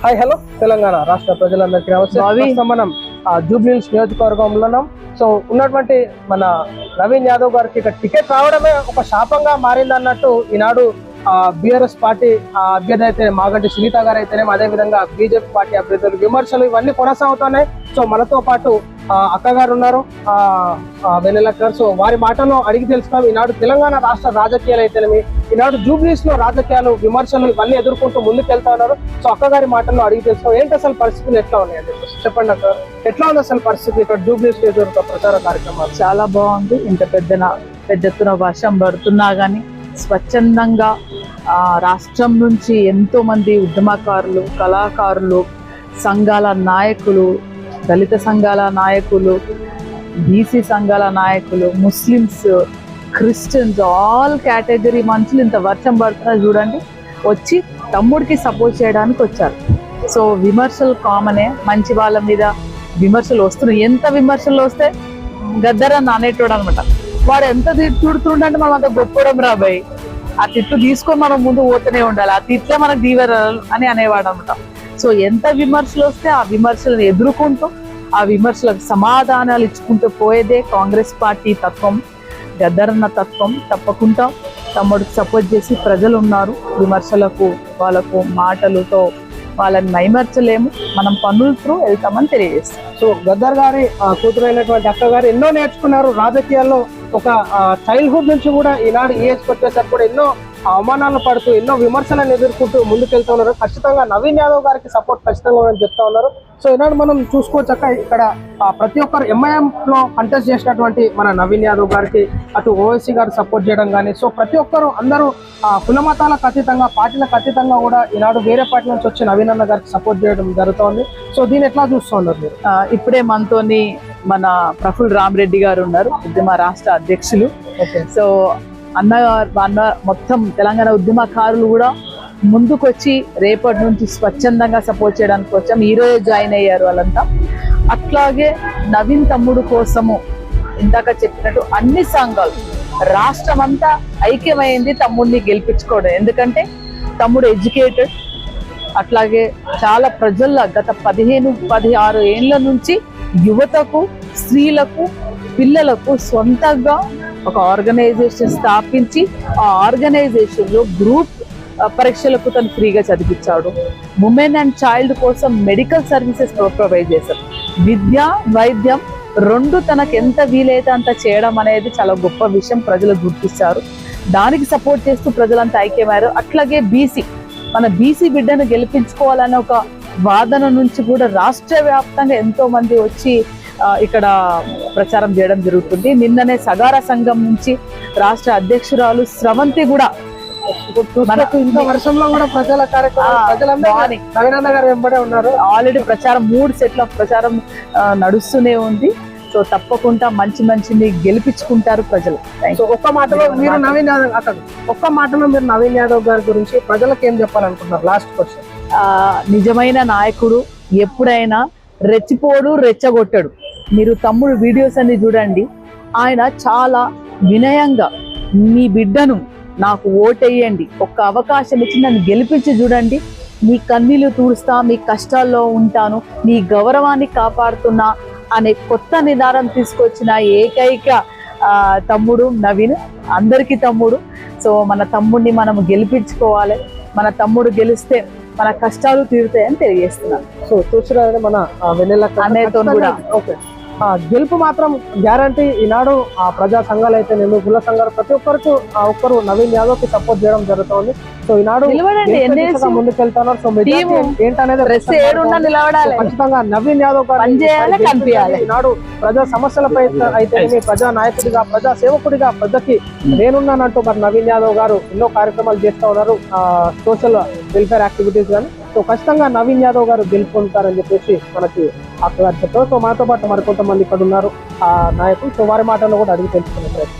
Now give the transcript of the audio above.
Hi hello. Telangana రాష్ట్ర ప్రజలందరికీ నమస్తే. మనం జూబ్లీహిల్స్ నియోజకవర్గంలో ఉన్నాం. సో ఉన్నటువంటి మన నవీన్ యాదవ్ గారికి ఇక టికెట్ రావడమే ఒక శాపంగా మారింది అన్నట్టు ఈనాడు బిఆర్ఎస్ పార్టీ అభ్యర్థి అయితే మాగంటి సునీత గారు అయితేనే అదే విధంగా బీజేపీ పార్టీ అభ్యర్థులు విమర్శలు ఇవన్నీ కొనసాగుతున్నాయి. సో మనతో పాటు అక్కగారు ఉన్నారు. ఆ, వెన్నెలక్క సో వారి మాటలో అడిగి తెలుసుకున్నాం. ఈనాడు తెలంగాణ రాష్ట్ర రాజకీయాలు అయితేనేమి ఈనాడు జూబ్లీస్లో రాజకీయాలు విమర్శలు ఇవన్నీ ఎదుర్కొంటూ ముందుకెళ్తా ఉన్నారు. సో అక్కగారి మాటల్లో అడిగి తెలుసుకో ఏంటి అసలు పరిస్థితులు? ఎట్లా ఉన్నాయండి చెప్పండి అక్క. ఎట్లా ఉంది అసలు పరిస్థితి? ఇక్కడ జూబ్లీస్లో ప్రచార కార్యక్రమాలు? చాలా బాగుంది. ఇంత పెద్ద పెద్ద ఎత్తున వర్షం పడుతున్నా కానీ స్వచ్ఛందంగా రాష్ట్రం నుంచి ఎంతో మంది ఉద్యమకారులు కళాకారులు సంఘాల నాయకులు దళిత సంఘాల నాయకులు బీసీ సంఘాల నాయకులు ముస్లిమ్స్ క్రిస్టియన్స్ ఆల్ కేటగిరీ మనుషులు ఇంత వర్షం పడుతున్నా చూడండి. వచ్చి తమ్ముడికి సపోర్ట్ చేయడానికి వచ్చారు. సో విమర్శలు కామనే మంచి వాళ్ళ మీద విమర్శలు వస్తున్నాయి. ఎంత విమర్శలు వస్తే గద్దర అనేటోడు అనమాట వాడు ఎంత తిడుతుండే మనం అంత గొప్పడం రాబాయి ఆ తిట్టు తీసుకొని మనం ముందు పోతూనే ఉండాలి. ఆ తిట్లే మనకు దీవెనలు అని అనేవాడు అనమాట సో ఎంత విమర్శలు వస్తే ఆ విమర్శలను ఎదుర్కొంటూ ఆ విమర్శలకు సమాధానాలు ఇచ్చుకుంటూ పోయేదే కాంగ్రెస్ పార్టీ తత్వం గద్దరన్న తత్వం. తప్పకుండా తమ్ముడికి సపోర్ట్ చేసి ప్రజలు ఉన్నారు విమర్శలకు వాళ్ళకు మాటలతో వాళ్ళని మైమర్చలేము. మనం పనులతో వెళ్తామని తెలియజేస్తాం. సో గద్దర్ గారి కూతురు అయినటువంటి అక్క గారు ఎన్నో నేర్చుకున్నారు. రాజకీయాల్లో ఒక చైల్డ్హుడ్ నుంచి కూడా ఈనాడు ఏజ్కి వచ్చేసరికి కూడా ఎన్నో అవమానాలు పడుతూ ఎన్నో విమర్శలను ఎదుర్కొంటూ ముందుకెళ్తూ ఉన్నారు. ఖచ్చితంగా నవీన్ యాదవ్ గారికి సపోర్ట్ ఖచ్చితంగా ఉందని చెప్తా ఉన్నారు. సో ఈనాడు మనం చూసుకోవచ్చాక ఇక్కడ ప్రతి ఒక్కరు ఎంఐఎం లో కంటెస్ట్ చేసినటువంటి మన నవీన్ యాదవ్ గారికి అటు ఓవైసీ గారు సపోర్ట్ చేయడం కానీ సో ప్రతి ఒక్కరు అందరూ ఆ, కుల మతాలకు అతీతంగా పార్టీలకు అతీతంగా కూడా ఈనాడు వేరే పార్టీ నుంచి వచ్చి నవీన్ అన్న గారికి సపోర్ట్ చేయడం జరుగుతోంది. సో దీన్ని ఎట్లా చూస్తూ ఉన్నారు మీరు? ఇప్పుడే మనతోని మన ప్రఫుల్ రామరెడ్డి గారు ఉన్నారు ఉద్యమ రాష్ట్ర అధ్యక్షులు. ఓకే. సో అన్నగారు అన్న మొత్తం తెలంగాణ ఉద్యమకారులు కూడా ముందుకొచ్చి రేపటి నుంచి స్వచ్ఛందంగా సపోర్ట్ చేయడానికి వచ్చాం. ఈ జాయిన్ అయ్యారు వాళ్ళంతా. అట్లాగే నవీన్ తమ్ముడు కోసము ఇందాక చెప్పినట్టు అన్ని సంఘాలు రాష్ట్రం అంతా ఐక్యమైంది తమ్ముడిని గెలిపించుకోవడం. ఎందుకంటే తమ్ముడు ఎడ్యుకేటెడ్ అట్లాగే చాలా ప్రజల్లో గత పదిహేను పదిహారు ఏళ్ళ నుంచి యువతకు స్త్రీలకు పిల్లలకు సొంతంగా ఒక ఆర్గనైజేషన్ స్థాపించి ఆ ఆర్గనైజేషన్లో గ్రూప్ పరీక్షలకు తను ఫ్రీగా చదివించాడు. ఉమెన్ అండ్ చైల్డ్ కోసం మెడికల్ సర్వీసెస్ ప్రొవైడ్ చేశారు. విద్య వైద్యం రెండు తనకు ఎంత వీలైతే అంత చేయడం అనేది చాలా గొప్ప విషయం ప్రజలు గుర్తిస్తారు దానికి సపోర్ట్ చేస్తూ ప్రజలంతా ఐక్యమయ్యారు. అట్లాగే బీసీ మన బీసీ బిడ్డను గెలిపించుకోవాలనే ఒక వాదన నుంచి కూడా రాష్ట్ర వ్యాప్తంగా ఎంతో మంది వచ్చి ఇక్కడ ప్రచారం చేయడం జరుగుతుంది. నిన్ననే సగార సంఘం నుంచి రాష్ట్ర అధ్యక్షురాలు స్రవంతి కూడా వర్షంలో కూడా ప్రజల ఉన్నారు. ఆల్రెడీ ప్రచారం మూడు సెట్ల ప్రచారం నడుస్తూనే ఉంది. సో తప్పకుండా మంచి మంచిని గెలిపించుకుంటారు ప్రజలు. ఒక్క మాటలో మీరు నవీన్ యాదవ్ అక్కడ ఒక్క మాటలో మీరు నవీన్ యాదవ్ గారి గురించి ప్రజలకు ఏం చెప్పాలనుకుంటున్నారు? లాస్ట్ క్వశ్చన్ నిజమైన నాయకుడు ఎప్పుడైనా రెచ్చిపోడు రెచ్చగొట్టడు. మీరు తమ్ముడు వీడియోస్ అన్ని చూడండి. ఆయన చాలా వినయంగా మీ బిడ్డను నాకు ఓటేయండి. ఒక్క అవకాశం ఇచ్చి నన్ను గెలిపించి చూడండి. మీ కన్నీళ్ళు తూడుస్తా మీ కష్టాల్లో ఉంటాను. మీ గౌరవాన్ని కాపాడుతున్నా అనే కొత్త నిదానం తీసుకొచ్చిన ఏకైక తమ్ముడు నవీన్. అందరికీ తమ్ముడు. సో మన తమ్ముడిని మనం గెలిపించుకోవాలి. మన తమ్ముడు గెలిస్తే మన కష్టాలు తీరుతాయని తెలియజేస్తున్నాను. సో చూసినారని మన వెన్నెల. అన్నయ్యతో కూడా. ఓకే. గెలుపు మాత్రం గ్యారంటీ ఈనాడు ఆ ప్రజా సంఘాలు అయితే నేను కుల సంఘాలు ప్రతి ఒక్కరికి ఆ ఒక్కరు నవీన్ యాదవ్కి సపోర్ట్ చేయడం జరుగుతోంది. సో ఈనాడు ముందుకెళ్తున్నారు. సో ఏంటనేది ఖచ్చితంగా నవీన్ యాదవ్. కనిపించాలి. ఈనాడు ప్రజా సమస్యలపై అయితే ప్రజా నాయకుడిగా ప్రజా సేవకుడిగా ప్రజకి నేనున్నానంటూ మరి నవీన్ యాదవ్ గారు ఎన్నో కార్యక్రమాలు చేస్తూ ఉన్నారు. సోషల్ వెల్ఫేర్ యాక్టివిటీస్ కానీ సో ఖచ్చితంగా నవీన్ యాదవ్ గారు గెలుపొందుతారని చెప్పేసి మనకి అక్కడ చెప్పారు. సో మనతో పాటు మరికొంతమంది ఇక్కడ ఉన్నారు. ఆ నాయకులు. సో వారి మాటల్లో కూడా అడిగి తెలుసుకునే